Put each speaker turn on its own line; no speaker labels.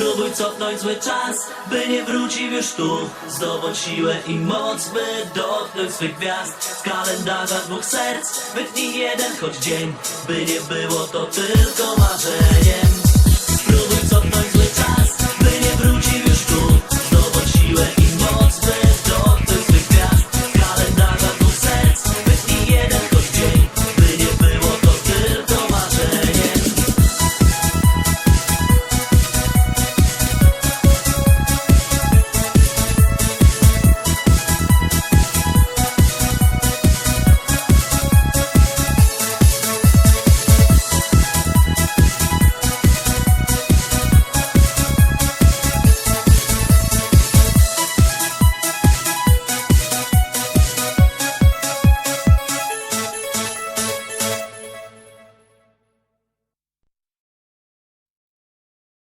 Spróbuj cofnąć zły czas By nie wrócił już tu. Zdobądź siłę i moc, by dotknąć swych gwiazd. Z kalendarza dwóch serc Wytnij jeden choć dzień By nie było to tylko marzeniem.